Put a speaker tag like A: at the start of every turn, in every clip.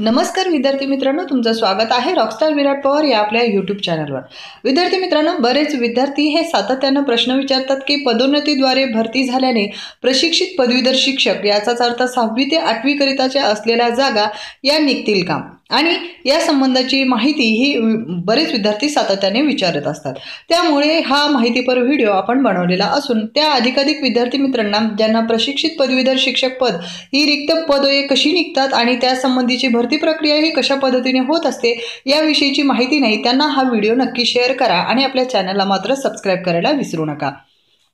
A: नमस्कार विद्यार्थी मित्रांनो तुमचं स्वागत आहे रॉकस्टार विराट पवार या आपल्या यूट्यूब चॅनलवर विद्यार्थी मित्रांनो बरेच विद्यार्थी हे सातत्यानं प्रश्न विचारतात की पदोन्नतीद्वारे भरती झाल्याने प्रशिक्षित पदवीधर शिक्षक याचाच अर्थ सहावी ते आठवीकरिताच्या असलेल्या जागा या निघतील का आणि या संबंधाची माहिती ही बरेच विद्यार्थी सातत्याने विचारत असतात. त्यामुळे हा माहितीपर व्हिडिओ आपण बनवलेला असून त्या अधिकाधिक विद्यार्थी मित्रांना ज्यांना प्रशिक्षित पदवीधर शिक्षक पद ही रिक्त पदे कशी निघतात आणि त्या संबंधीची भरती प्रक्रिया ही कशा पद्धतीने होत असते याविषयीची माहिती नाही त्यांना हा व्हिडिओ नक्की शेअर करा आणि आपल्या चॅनलला मात्र सबस्क्राईब करायला विसरू नका.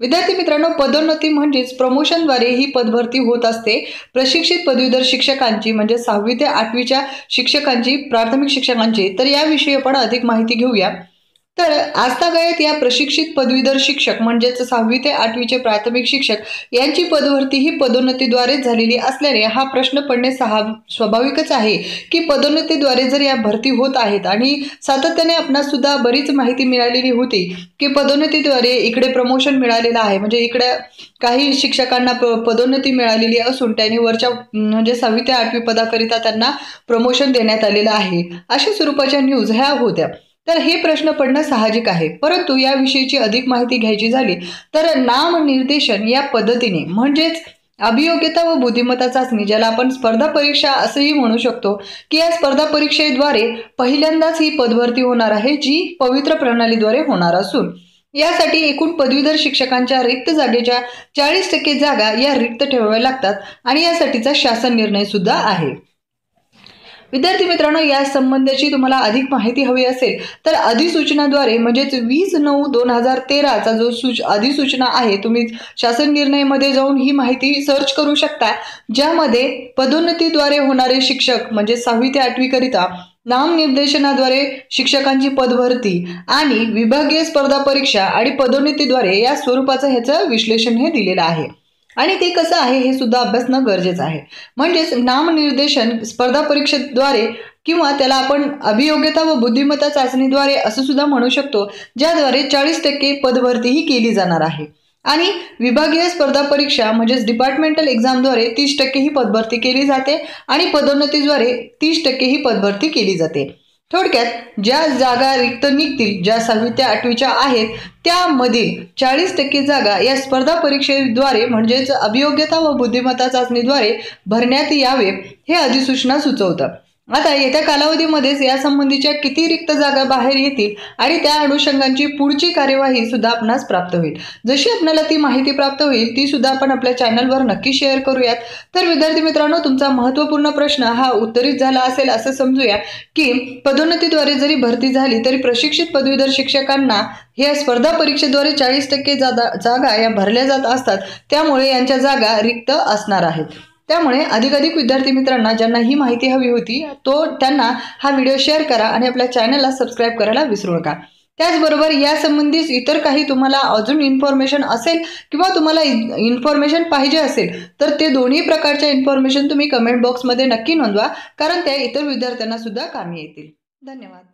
A: विद्यार्थी मित्रांनो पदोन्नती म्हणजेच प्रमोशनद्वारे ही पदभरती होत असते. प्रशिक्षित पदवीधर शिक्षकांची म्हणजे सहावी ते आठवीच्या शिक्षकांची प्राथमिक शिक्षकांची तर याविषयी आपण अधिक माहिती घेऊया. तर आजतागायत या प्रशिक्षित पदवीधर शिक्षक म्हणजेच सहावी ते आठवीचे प्राथमिक शिक्षक यांची पदभरती ही पदोन्नतीद्वारेच झालेली असल्याने हा प्रश्न पडणे सहा स्वाभाविकच आहे की पदोन्नतीद्वारे जर या भरती होत आहेत आणि सातत्याने आपणास सुद्धा बरीच माहिती मिळालेली होती की पदोन्नतीद्वारे इकडे प्रमोशन मिळालेलं आहे. म्हणजे इकडे काही शिक्षकांना पदोन्नती मिळालेली असून त्यांनी वरच्या म्हणजे सहावी ते आठवी पदाकरिता त्यांना प्रमोशन देण्यात आलेलं आहे. अशा स्वरूपाच्या न्यूज ह्या होत्या. तर हे प्रश्न पडणं साहजिक आहे. परंतु याविषयीची अधिक माहिती घ्यायची झाली तर नामनिर्देशन या पद्धतीने म्हणजेच अभियोग्यता व बुद्धिमत्ता चाचणी ज्याला आपण स्पर्धा परीक्षा असंही म्हणू शकतो की या स्पर्धा परीक्षेद्वारे पहिल्यांदाच ही पदभरती होणार आहे जी पवित्र प्रणालीद्वारे होणार असून. यासाठी एकूण पदवीधर शिक्षकांच्या रिक्त जागेच्या चाळीस टक्के जागा या रिक्त ठेवाव्या लागतात आणि यासाठीचा शासन निर्णय सुद्धा आहे. विद्यार्थी मित्रांनो या संबंधाची तुम्हाला अधिक माहिती हवी असेल तर अधिसूचनाद्वारे म्हणजेच वीस नऊ दोन हजार तेराचा जो सूच अधिसूचना आहे तुम्ही शासन निर्णयमध्ये जाऊन ही माहिती सर्च करू शकता. ज्यामध्ये पदोन्नतीद्वारे होणारे शिक्षक म्हणजे सहावी ते आठवीकरिता नामनिर्देशनाद्वारे शिक्षकांची पदभरती आणि विभागीय स्पर्धा परीक्षा आणि पदोन्नतीद्वारे या स्वरूपाचं ह्याचं विश्लेषण हे दिलेलं आहे. आणि ते कसं आहे हे सुद्धा अभ्यासणं गरजेचं आहे. म्हणजेच नामनिर्देशन स्पर्धा परीक्षेद्वारे किंवा त्याला आपण अभियोग्यता व बुद्धिमत्ता चाचणीद्वारे असं सुद्धा म्हणू शकतो ज्याद्वारे चाळीस टक्के पदभरतीही केली जाणार आहे. आणि विभागीय स्पर्धा परीक्षा म्हणजेच डिपार्टमेंटल एक्झामद्वारे तीस टक्के ही पदभरती केली जाते आणि पदोन्नतीद्वारे तीस टक्के ही पदभरती केली जाते. थोडक्यात ज्या जागा रिक्त निघतील ज्या सहावी ते आठवीच्या आहेत त्यामधील चाळीस टक्के जागा या स्पर्धा परीक्षेद्वारे म्हणजेच अभियोग्यता व बुद्धिमत्ता चाचणीद्वारे भरण्यात यावे हे अधिसूचना सुचवतं आता येत्या कालावधीमध्येच यासंबंधीच्या किती रिक्त जागा बाहेर येतील आणि त्या अनुषंगांची पुढची कार्यवाही सुद्धा आपणास प्राप्त होईल. जशी आपल्याला ती माहिती प्राप्त होईल ती सुद्धा आपण आपल्या चॅनलवर नक्की शेअर करूयात. तर विद्यार्थी मित्रांनो तुमचा महत्त्वपूर्ण प्रश्न हा उत्तरित झाला असेल असं समजूया की पदोन्नतीद्वारे जरी भरती झाली तरी प्रशिक्षित पदवीधर शिक्षकांना या स्पर्धा परीक्षेद्वारे चाळीस टक्के जागा या भरल्या जात असतात. त्यामुळे यांच्या जागा रिक्त असणार आहेत. त्यामुळे अधिकाधिक विद्यार्थी मित्रांना ज्यांना ही माहिती हवी होती तो त्यांना हा व्हिडिओ शेअर करा आणि आपल्या चॅनलला सबस्क्राईब करायला विसरू नका. त्याचबरोबर यासंबंधीच इतर काही तुम्हाला अजून इन्फॉर्मेशन असेल किंवा तुम्हाला इन्फॉर्मेशन पाहिजे असेल तर ते दोन्ही प्रकारच्या इन्फॉर्मेशन तुम्ही कमेंट बॉक्समध्ये नक्की नोंदवा कारण त्या इतर विद्यार्थ्यांना सुद्धा कामी येतील. धन्यवाद.